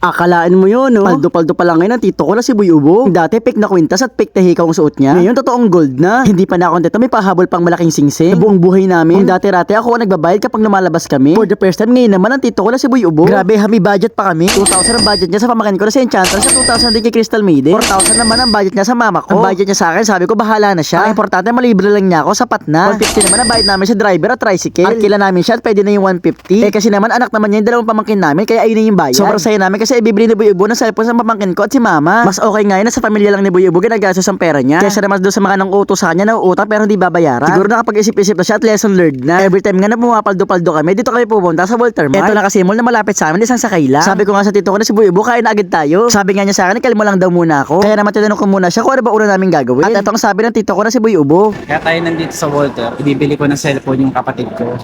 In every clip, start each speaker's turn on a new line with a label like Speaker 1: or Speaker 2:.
Speaker 1: Akalaan mo yun, no? Paldo-paldo pa lang ngayon ang tito ko na si Boy Ubo. Dati pick na kwintas at pick na hikaw ang suot niya. Ngayon totoong gold na. Hindi pa na kontento, may pahabol pang malaking singsing. Sa buong buhay namin. Kung dati-rati ako ang nagbabayad kapag lumalabas kami. For the first time ngayon naman ang tito ko na si Boy Ubo. Grabe, hami budget pa kami. 2,000 ang budget niya sa pamakin ko na si Enchantress sa 2,000 din kay Crystal Maiden. 4,000 naman ang budget niya sa mama ko. Ang budget niya sa akin, sabi ko bahala na siya. Ang importante malibre lang niya ako, sapat na. 150 naman ang bayad namin sa driver at tricycle. At kila namin siya at pwede na yung 150. Eh kasi naman anak naman niya yung dalawang pamangkin namin kaya ayun na yung bayad. Sobrang saya namin kasi ibibili ni Boy Ubo ng cellphone sa pamangkin ko at si mama. Mas okay nga yun na sa pamilya lang ni Boy Ubo ginagastos ang pera niya. Kesa naman doon sa mga nang utos sa kanya na uutang pero hindi babayaran. Siguro nakapag-isip-isip na siya at lesson learned na. Every time nga na pumapaldo-paldo kami, dito kami pupunta sa Walter Mart. Ito na kasi mall na malapit sa amin, isang sakay lang. Sabi ko nga sa tito ko na si Boy Ubo, kain na agad tayo. Sabi nga niya sa akin, kalmo lang daw muna ako. Kaya naman tinanong ko muna siya kung ano ba una namin gagawin. At ito ang sabi ng tito ko na si Boy Ubo.
Speaker 2: Kaya tayo nandito sa Walter, ibibili ko ng cellphone yung kapatid ko.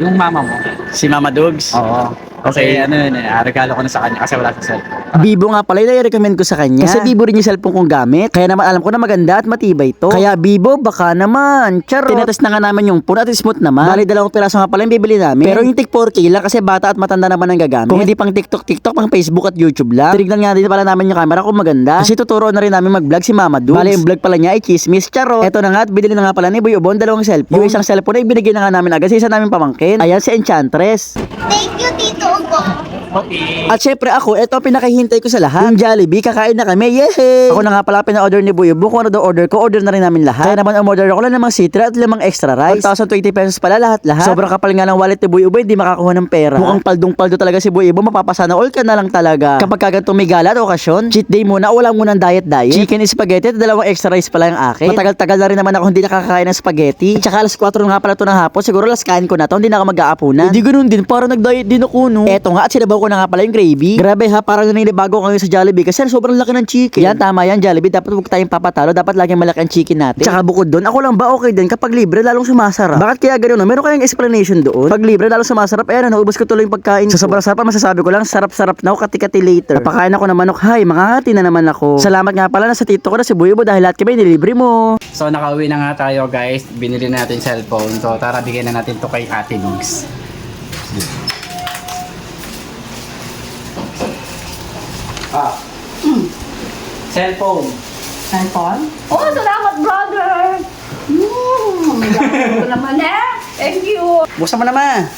Speaker 2: Yung mama mo.
Speaker 1: Si Mama Dogs.
Speaker 2: Oo. Kasi ano yun eh, ah, regalo ko na sa kanya kasi wala sa cellphone.
Speaker 1: Bibo nga pala yung recommend ko sa kanya. Kasi Bibo rin yung cellphone kong gamit. Kaya naman alam ko na maganda at matibay to. Kaya Bibo, baka naman. Charot. Tinetest na nga namin yung phone at smooth naman. Bali dalawang piraso nga pala yung bibili namin. Pero yung tik 4K lang kasi bata at matanda naman ang gagamit. Kung hindi pang TikTok, TikTok, pang Facebook at YouTube lang. Tinignan nga din pala namin yung camera kung maganda. Kasi tuturo na rin namin mag-vlog si Mama Dubs. Bali yung vlog pala niya ay chismis. Charot. Eto na nga at binili na nga pala ni Boy Ubon dalawang cellphone. Yung isang cellphone ay binigyan na nga namin agad sa isa namin pamangkin. Ayan si Enchantress.
Speaker 3: Thank you, Tito Ugo.
Speaker 2: Okay.
Speaker 1: At syempre ako, ito ang pinakahintay ko sa lahat. Yung Jollibee, kakain na kami. Yehey! Ako na nga pala pina-order ni Buyo. Kung ano daw order ko, order na rin namin lahat. Kaya naman umorder ako lang namang sitra at limang extra rice. 1,020 pesos pala lahat-lahat. Sobrang kapal nga ng wallet ni Buyo hindi makakuha ng pera. Mukhang paldong-paldo talaga si Buyo mapapasana all ka na lang talaga. Kapag kagantong may gala at okasyon, cheat day muna, wala munang diet-diet. Chicken spaghetti at dalawang extra rice pala yung akin. Matagal-tagal na rin naman ako hindi nakakakain ng spaghetti. Tsaka alas 4 nga pala to ng hapon, siguro last kain ko na to, hindi na ako mag-aapunan. Hindi ganun din, parang nag-diet din ako no. Eto nga at sinabaw ko na nga pala yung gravy. Grabe ha, parang naninibago ko ngayon sa Jollibee kasi sobrang laki ng chicken. Yan, tama yan Jollibee. Dapat huwag tayong papatalo. Dapat laging malaki ang chicken natin. Tsaka bukod doon, ako lang ba okay din kapag libre lalong sumasarap? Bakit kaya ganun? No? Meron kayong explanation doon? Pag libre lalong sumasarap, eh ano, naubos ko tuloy yung pagkain. Sa sobrang sarap, masasabi ko lang, sarap-sarap na ako kati-kati later. Napakain ako ng manok. Hay, makakati na naman ako. Salamat nga pala na sa tito ko na si Buyo dahil lahat kami nilibre mo.
Speaker 2: So nakauwi na nga tayo guys, binili natin cellphone. So tara bigyan na natin to kay Ate Nugs. Ah. Cellphone.
Speaker 4: Cellphone? Oh, salamat, brother! May gamit ko naman eh. Thank you.
Speaker 1: Buksan mo naman.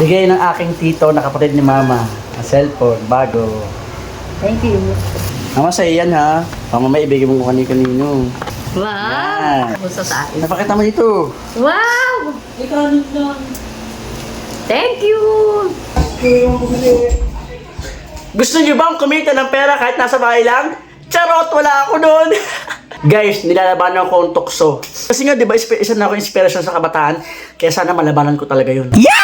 Speaker 1: Bigay ng aking tito na kapatid ni mama. Ang cellphone, bago.
Speaker 4: Thank you.
Speaker 1: Mama, sa'yo yan ha. Pang mamaya ibigay mo kung kanino.
Speaker 4: Wow!
Speaker 1: Yan.
Speaker 4: Gusto sa akin.
Speaker 1: Napakita mo dito.
Speaker 4: Wow! Thank you!
Speaker 1: Gusto niyo bang kumita ng pera kahit nasa bahay lang? Charot, wala ako doon. Guys, nilalabanan ko ang tukso. Kasi nga, di ba, isa na ako inspirasyon sa kabataan. Kaya sana malabanan ko talaga yun. Yeah!